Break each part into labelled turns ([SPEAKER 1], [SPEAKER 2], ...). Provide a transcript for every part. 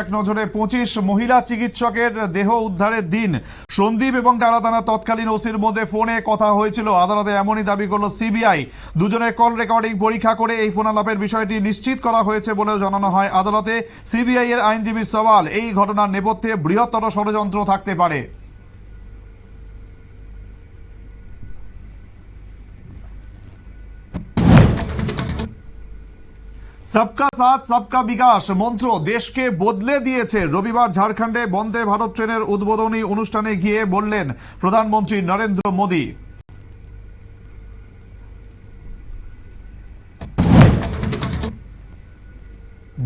[SPEAKER 1] এক নজরে পঁচিশ মহিলা চিকিৎসকের দেহ উদ্ধারের দিন। সন্দীপ এবং থানার তৎকালীন ওসির মধ্যে ফোনে কথা হয়েছিল। আদালতে এমনই দাবি করল সিবিআই। দুজনের কল রেকর্ডিং পরীক্ষা করে এই ফোনালাপের বিষয়টি নিশ্চিত করা হয়েছে বলেও জানানো হয়। আদালতে সিবিআই এর আইনজীবী সওয়াল, এই ঘটনার নেপথ্যে বৃহত্তর ষড়যন্ত্র থাকতে পারে। সবকা সাথ সবকা বিকাশ মন্ত্র দেশকে বদলে দিয়েছে রবিবার ঝাড়খণ্ডে বন্দে ভারত ট্রেনের উদ্বোধনী অনুষ্ঠানে গিয়ে বললেন প্রধানমন্ত্রী নরেন্দ্র মোদী।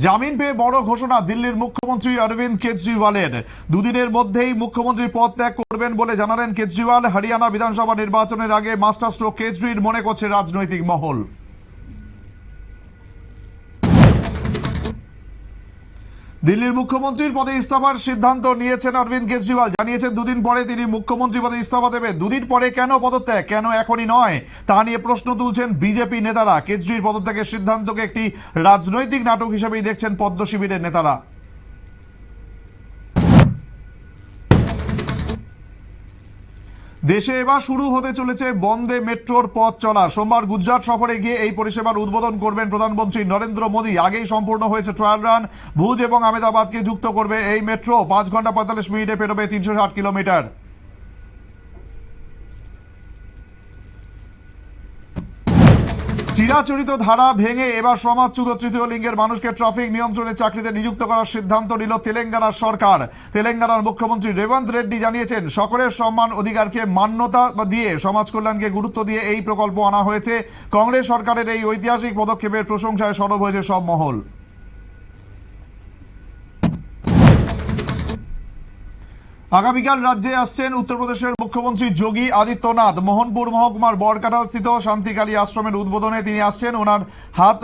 [SPEAKER 1] জামিন পেয়ে বড় ঘোষণা দিল্লির মুখ্যমন্ত্রী অরবিন্দ কেজরিওয়ালের। দুদিনের মধ্যেই মুখ্যমন্ত্রী পদ ত্যাগ করবেন বলে জানালেন কেজরিওয়াল। হরিয়ানা বিধানসভা নির্বাচনের আগে মাস্টার স্ট্রোক কেজরির মনে করছে রাজনৈতিক মহল। দিল্লির মুখ্যমন্ত্রীর পদে ইস্তফার সিদ্ধান্ত নিয়েছেন অরবিন্দ কেজরিওয়াল। জানিয়েছেন, দুদিন পরে তিনি মুখ্যমন্ত্রী পদে ইস্তফা দেবেন। দুদিন পরে কেন পদত্যাগ? কেন এখনই নয়? তা নিয়ে প্রশ্ন তুলছেন বিজেপি নেতারা। কেজরির পদত্যাগের সিদ্ধান্তকে একটি রাজনৈতিক নাটক হিসেবেই দেখছেন পদ্ম শিবিরের নেতারা। দেশে এবার শুরু হতে চলেছে বন্দে মেট্রোর পথ চলা। সোমবার গুজরাট সফরে গিয়ে এই পরিষেবার উদ্বোধন করবেন প্রধানমন্ত্রী নরেন্দ্র মোদী। আগেই সম্পূর্ণ হয়েছে ট্রায়াল রান। ভুজ এবং আহমেদাবাদকে যুক্ত করবে এই মেট্রো। পাঁচ ঘণ্টা পঁয়তাল্লিশ মিনিটে পেরোবে তিনশো ষাট কিলোমিটার। চিরাচরিত ধারা ভেঙে এবার সমাজচ্যুত তৃতীয় লিঙ্গের মানুষকে ট্রাফিক নিয়ন্ত্রণে চাকরিতে নিযুক্ত করার সিদ্ধান্ত নিল তেলেঙ্গানার সরকার। তেলেঙ্গানার মুখ্যমন্ত্রী রেবন্ত রেড্ডি জানিয়েছেন, সকলের সম্মান অধিকারকে মান্যতা দিয়ে সমাজ কল্যাণকে গুরুত্ব দিয়ে এই প্রকল্প আনা হয়েছে। কংগ্রেস সরকারের এই ঐতিহাসিক পদক্ষেপের প্রশংসায় সরব হয়েছে সব মহল। আগামীকাল রাজ্যে আসছেন উত্তরপ্রদেশের মুখ্যমন্ত্রী যোগী আদিত্যনাথ। মোহনপুর মহকুমার বরকাটাল স্থিত শান্তিকালী আশ্রমের উদ্বোধনে তিনি আসছেন। ওনার হাত,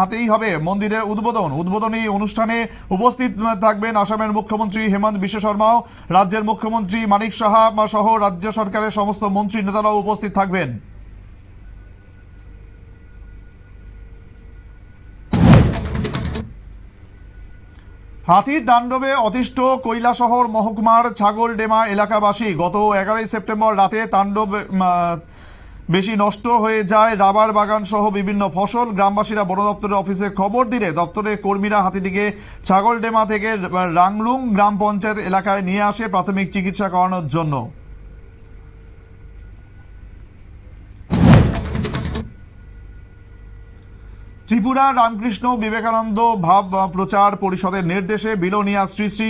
[SPEAKER 1] হাতেই হবে মন্দিরের উদ্বোধন। উদ্বোধনী অনুষ্ঠানে উপস্থিত থাকবেন আসামের মুখ্যমন্ত্রী হেমন্ত বিশ্ব শর্মাও, রাজ্যের মুখ্যমন্ত্রী মানিক সাহা সহ রাজ্য সরকারের সমস্ত মন্ত্রী নেতারাও উপস্থিত থাকবেন। হাতির তাণ্ডবে অতিষ্ঠ কৈলাসহর মহকুমার ছাগলডেমা এলাকাবাসী গত এগারোই সেপ্টেম্বর রাতে তাণ্ডব বেশি নষ্ট হয়ে যায় রাবার বাগান সহ বিভিন্ন ফসল। গ্রামবাসীরা বন দপ্তরের অফিসে খবর দিলে দপ্তরের কর্মীরা হাতিটিকে ছাগলডেমা থেকে রাংলুং গ্রাম পঞ্চায়েত এলাকায় নিয়ে আসে প্রাথমিক চিকিৎসা করানোর জন্য। ত্রিপুরা, রামকৃষ্ণ, বিবেকানন্দ ভাব প্রচার পরিষদের নির্দেশে বিলোনিয়া শ্রী শ্রী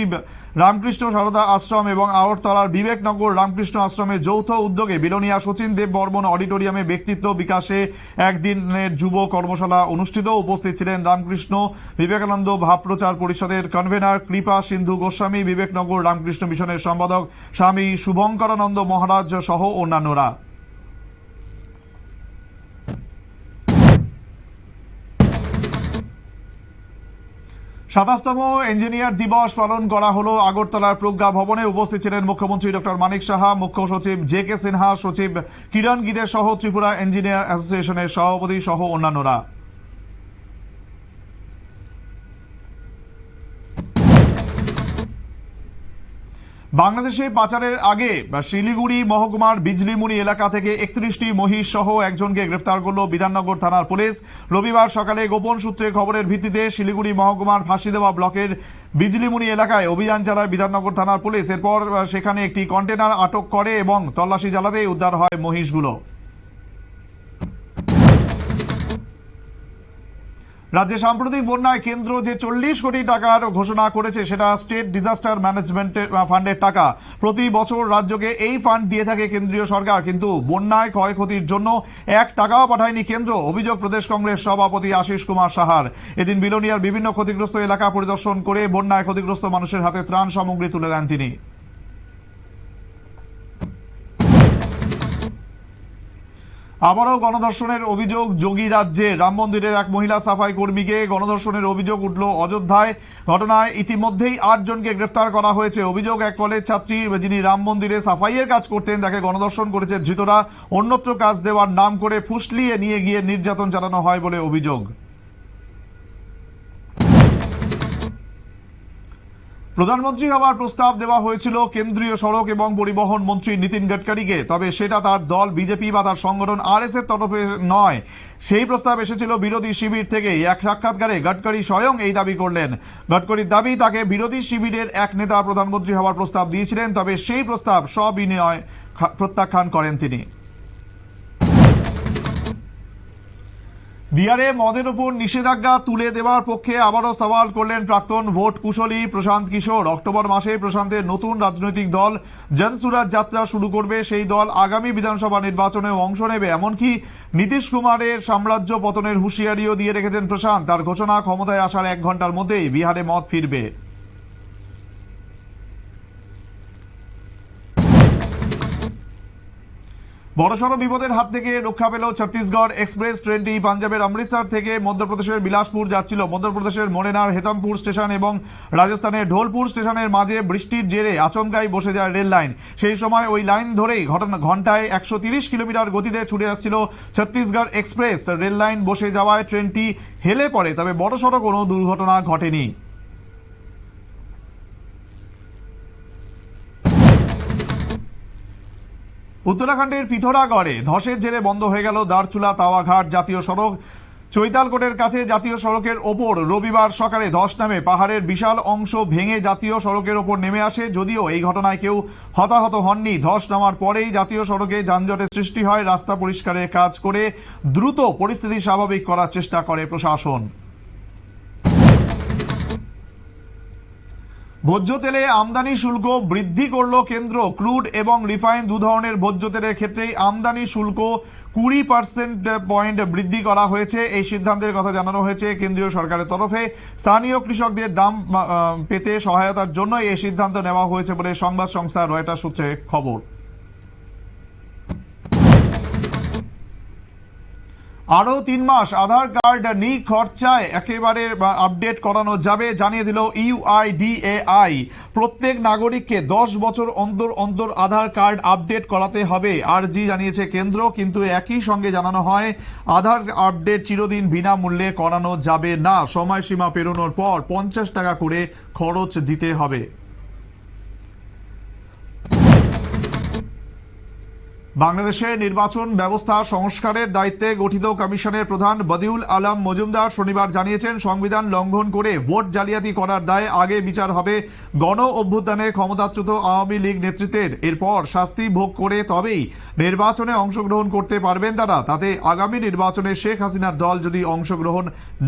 [SPEAKER 1] রামকৃষ্ণ সারদা আশ্রম এবং আওরতলার বিবেকনগর রামকৃষ্ণ আশ্রমের যৌথ উদ্যোগে বিলোনিয়া সচিন দেব বর্মন অডিটোরিয়ামে ব্যক্তিত্ব বিকাশে একদিনের যুব কর্মশালা অনুষ্ঠিত। উপস্থিত ছিলেন রামকৃষ্ণ, বিবেকানন্দ ভাব প্রচার পরিষদের কনভেনার কৃপা সিন্ধু গোস্বামী, বিবেকনগর রামকৃষ্ণ মিশনের সম্পাদক স্বামী শুভঙ্করানন্দ মহারাজ সহ অন্যান্যরা। সাতাশতম ইঞ্জিনিয়ার দিবস পালন করা হল আগরতলার প্রজ্ঞা ভবনে। উপস্থিত ছিলেন মুখ্যমন্ত্রী ডক্টর মানিক সাহা, মুখ্য সচিব জে কে সিনহা, সচিব কিরণ গিদের সহ ত্রিপুরা ইঞ্জিনিয়ার অ্যাসোসিয়েশনের সভাপতি সহ অন্যান্যরা। বাংলাদেশে পাচারের আগে শিলিগুড়ি, মহকুমার বিজলিমুড়ি এলাকা থেকে একত্রিশটি মহিষ সহ একজনকে গ্রেফতার করল বিধাননগর থানার পুলিশ। রবিবার সকালে গোপন সূত্রে খবরের ভিত্তিতে শিলিগুড়ি মহকুমার ফাঁসিদেওয়া ব্লকের বিজলিমুড়ি এলাকায় অভিযান চালায় বিধাননগর থানার পুলিশ। এরপর সেখানে একটি কন্টেনার আটক করে এবং তল্লাশি চালাতেই উদ্ধার হয় মহিষগুলো। রাজ্যে সাম্প্রতিক বন্যায় কেন্দ্র যে চল্লিশ কোটি টাকার ঘোষণা করেছে, সেটা স্টেট ডিজাস্টার ম্যানেজমেন্টের ফান্ডের টাকা। প্রতি বছর রাজ্যকে এই ফান্ড দিয়ে থাকে কেন্দ্রীয় সরকার, কিন্তু বন্যায় ক্ষয়ক্ষতির জন্য এক টাকাও পাঠায়নি কেন্দ্র, অভিযোগ প্রদেশ কংগ্রেস সভাপতি আশিস কুমার সাহার। এদিন বিলোনিয়ার বিভিন্ন ক্ষতিগ্রস্ত এলাকা পরিদর্শন করে বন্যায় ক্ষতিগ্রস্ত মানুষের হাতে ত্রাণ সামগ্রী তুলে দেন তিনি। আবারও গণধর্ষণের অভিযোগ, যোগী রাজ্যে রাম মন্দিরের এক মহিলা সাফাই কর্মীকে গণধর্ষণের অভিযোগ উঠল অযোধ্যায়। ঘটনায় ইতিমধ্যেই আটজনকে গ্রেফতার করা হয়েছে। অভিযোগ, এক কলেজ ছাত্রী যিনি রাম মন্দিরে সাফাইয়ের কাজ করতেন, তাকে গণধর্ষণ করেছে ধৃতরা। অন্যত্র কাজ দেওয়ার নাম করে ফুসলিয়ে নিয়ে গিয়ে নির্যাতন চালানো হয় বলে অভিযোগ। প্রধানমন্ত্রী হওয়ার প্রস্তাব দেওয়া হয়েছিল কেন্দ্রীয় সড়ক এবং পরিবহন মন্ত্রী নীতিন গডকারিকে। তবে সেটা তার দল, বিজেপি বা তার সংগঠন আর এর তরফে নয়। সেই প্রস্তাব এসেছিল বিরোধী শিবির থেকে এক সাক্ষাৎকারে গডকারি স্বয়ং এই দাবি করলেন। গডকারির দাবি, তাকে বিরোধী শিবিরের এক নেতা প্রধানমন্ত্রী হওয়ার প্রস্তাব দিয়েছিলেন, তবে সেই প্রস্তাব সবিনয় প্রত্যাখ্যান করেন তিনি। বিহারে মদের উপর নিষেধাজ্ঞা তুলে দেওয়ার পক্ষে আবারও সওয়াল করলেন প্রাক্তন ভোট কুশলী প্রশান্ত কিশোর। অক্টোবর মাসে প্রশান্তের নতুন রাজনৈতিক দল জনসুরাজ যাত্রা শুরু করবে। সেই দল আগামী বিধানসভা নির্বাচনে অংশ নেবে। এমনকি নীতিশ কুমারের সাম্রাজ্য পতনের হুঁশিয়ারিও দিয়ে রেখেছেন প্রশান্ত। তার ঘোষণা ক্ষমতায় আসার এক ঘণ্টার মধ্যেই বিহারে মদ ফিরবে। বড়সড় বিপদের হাত থেকে রক্ষা পেল ছত্তিশগড় এক্সপ্রেস, ট্রেনটি পাঞ্জাবের অমৃতসর থেকে মধ্যপ্রদেশের বিলাসপুর যাচ্ছিল। মধ্যপ্রদেশের মোরেনার, হেতমপুর স্টেশন এবং রাজস্থানের ঢোলপুর স্টেশনের মাঝে বৃষ্টির জেরে আচমকাই বসে যায় রেল লাইন। সেই সময় ওই লাইন ধরেই ঘটনা ঘন্টায় একশো কিলোমিটার গতিতে ছুটে আসছিল ছত্তিশগড় এক্সপ্রেস। রেল লাইন বসে যাওয়ায় ট্রেনটি হেলে পড়ে, তবে বড়সড় কোনো দুর্ঘটনা ঘটেনি। উত্তরাখণ্ডের পিথোরাগড়ে ধসের জেরে বন্ধ হয়ে গেল দারচুলা, তাওয়াঘাট জাতীয় সড়ক। চৈতালকোটের কাছে জাতীয় সড়কের ওপর রবিবার সকালে ধস নামে পাহাড়ের বিশাল অংশ ভেঙে জাতীয় সড়কের ওপর নেমে আসে, যদিও এই ঘটনায় কেউ হতাহত হননি। ধস নামার পরেই জাতীয় সড়কে যানজটের সৃষ্টি হয়, রাস্তা পরিষ্কারের কাজ করে দ্রুত পরিস্থিতি স্বাভাবিক করার চেষ্টা করে প্রশাসন। ভোজ্য তেলে আমদানি শুল্ক বৃদ্ধি করল কেন্দ্র। ক্রুড এবং রিফাইন দু ধরনের ভোজ্য তেলের ক্ষেত্রেই আমদানি শুল্ক কুড়ি পার্সেন্ট পয়েন্ট বৃদ্ধি করা হয়েছে। এই সিদ্ধান্তের কথা জানানো হয়েছে কেন্দ্রীয় সরকারের তরফে। স্থানীয় কৃষকদের দাম পেতে সহায়তার জন্য এই সিদ্ধান্ত নেওয়া হয়েছে বলে সংবাদ সংস্থা রয়টার সূত্রে খবর। আরও তিন মাস আধার কার্ড নি খরচায় একেবারে আপডেট করানো যাবে, জানিয়ে দিল ইউআইডিএআই প্রত্যেক নাগরিককে দশ বছর অন্তর অন্তর আধার কার্ড আপডেট করাতে হবে আর জি জানিয়েছে কেন্দ্র, কিন্তু একই সঙ্গে জানানো হয়, আধার আপডেট চিরদিন বিনামূল্যে করানো যাবে না। সময়সীমা পেরোনোর পর পঞ্চাশ টাকা করে খরচ দিতে হবে। বাংলাদেশের নির্বাচন ব্যবস্থা সংস্কারের দায়িত্বে গঠিত কমিশনের প্রধান বদিউল আলম মজুমদার শনিবার জানিয়েছেন, সংবিধান লঙ্ঘন করে ভোট জালিয়াতি করার দায়ে আগে বিচার হবে গণ অভ্যুত্থানে ক্ষমতাচ্যুত আওয়ামী লীগ নেতৃত্বের। এরপর শাস্তি ভোগ করে তবেই নির্বাচনে অংশগ্রহণ করতে পারবেন তারা। তাতে আগামী নির্বাচনে শেখ হাসিনার দল যদি অংশগ্রহণ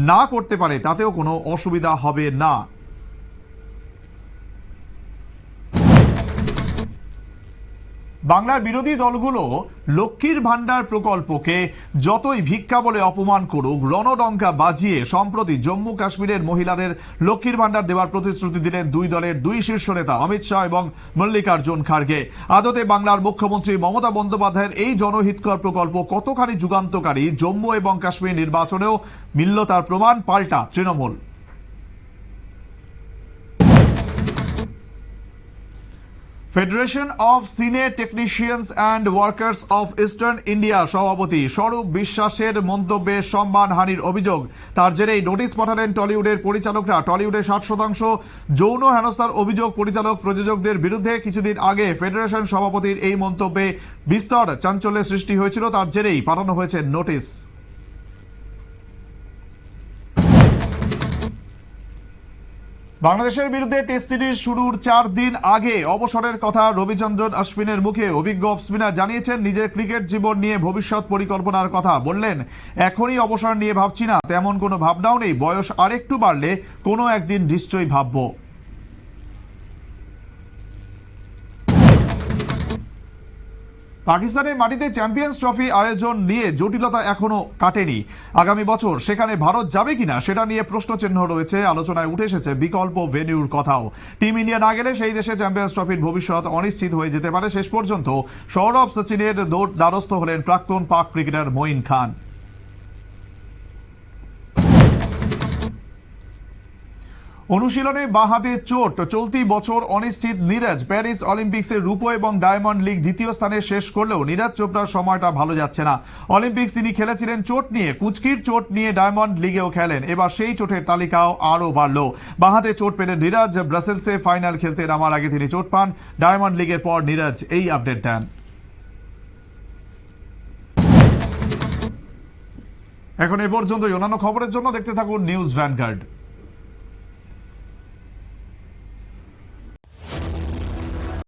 [SPEAKER 1] না করতে পারে, তাতেও কোনো অসুবিধা হবে না। বাংলার বিরোধী দলগুলো লক্ষ্মীর ভান্ডার প্রকল্পকে যতই ভিক্ষা বলে অপমান করুক, রণডঙ্কা বাজিয়ে সম্প্রতি জম্মু কাশ্মীরের মহিলাদের লক্ষ্মীর ভান্ডার দেওয়ার প্রতিশ্রুতি দিলেন দুই দলের দুই শীর্ষ নেতা, অমিত শাহ এবং মল্লিকার্জুন খার্গে। আদতে বাংলার মুখ্যমন্ত্রী মমতা বন্দ্যোপাধ্যায়ের এই জনহিতকর প্রকল্প কতখানি যুগান্তকারী, জম্মু এবং কাশ্মীর নির্বাচনেও মিলল তার প্রমাণ, পাল্টা Trinamool. Federation of cine technicians and workers of eastern India সভাপতি স্বরূপ বিশ্বাসের মন্তব্যে সম্মানহানির অভিযোগ। তার জেরেই নোটিশ পাঠালেন টলিউডের পরিচালকরা। টলিউডের ষাট শতাংশ যৌন হেনস্থার অভিযোগ পরিচালক প্রযোজকদের বিরুদ্ধে কিছুদিন আগে ফেডারেশন সভাপতির এই মন্তব্যে বিস্তর চাঞ্চল্যের সৃষ্টি হয়েছিল। তার জেরেই পাঠানো হয়েছে নোটিশ। বাংলাদেশের বিরুদ্ধে টেস্ট সিরিজ শুরুর চার দিন আগে অবসরের কথা রবিচন্দ্রন অশ্বিনের মুখে অভিজ্ঞ অফ স্পিনার জানিয়েছেন, নিজের ক্রিকেট জীবন নিয়ে ভবিষ্যৎ পরিকল্পনার কথা বললেন। এখনই অবসর নিয়ে ভাবছি না, তেমন কোনো ভাবনাও নেই, বয়স আরেকটু বাড়লে কোনো একদিন নিশ্চয়ই ভাববো। পাকিস্তানের মাটিতে চ্যাম্পিয়ন্স ট্রফি আয়োজন নিয়ে জটিলতা এখনও কাটেনি। আগামী বছর সেখানে ভারত যাবে কিনা সেটা নিয়ে প্রশ্নচিহ্ন রয়েছে, আলোচনায় উঠে এসেছে বিকল্প ভেনিউর কথাও। টিম ইন্ডিয়া না গেলে সেই দেশে চ্যাম্পিয়ন্স ট্রফির ভবিষ্যৎ অনিশ্চিত হয়ে যেতে পারে। শেষ পর্যন্ত সৌরভ সচিনের দৌড় দ্বারস্থ হলেন প্রাক্তন পাক ক্রিকেটার মঈন খান। অনুশীলনে বাঁহাতে চোট, চলতি বছর অনিশ্চিত নীরজ। প্যারিস অলিম্পিক্সের রূপো এবং ডায়মন্ড লিগ দ্বিতীয় স্থানে শেষ করলেও নীরজ চোপড়ার সময়টা ভালো যাচ্ছে না। অলিম্পিক্স তিনি খেলেছিলেন চোট নিয়ে, কুচকির চোট নিয়ে ডায়মন্ড লিগেও খেলেন। এবার সেই চোটের তালিকাও আরও বাড়ল। বাঁহাতে চোট পেলেন নীরজ ব্রাসেলসে ফাইনাল খেলতে নামার আগে তিনি চোট পান। ডায়মন্ড লিগের পর নীরজ এই আপডেট দেন। এখন এ পর্যন্ত অন্যান্য খবরের জন্য দেখতে থাকুন নিউজ ভ্যানগার্ড।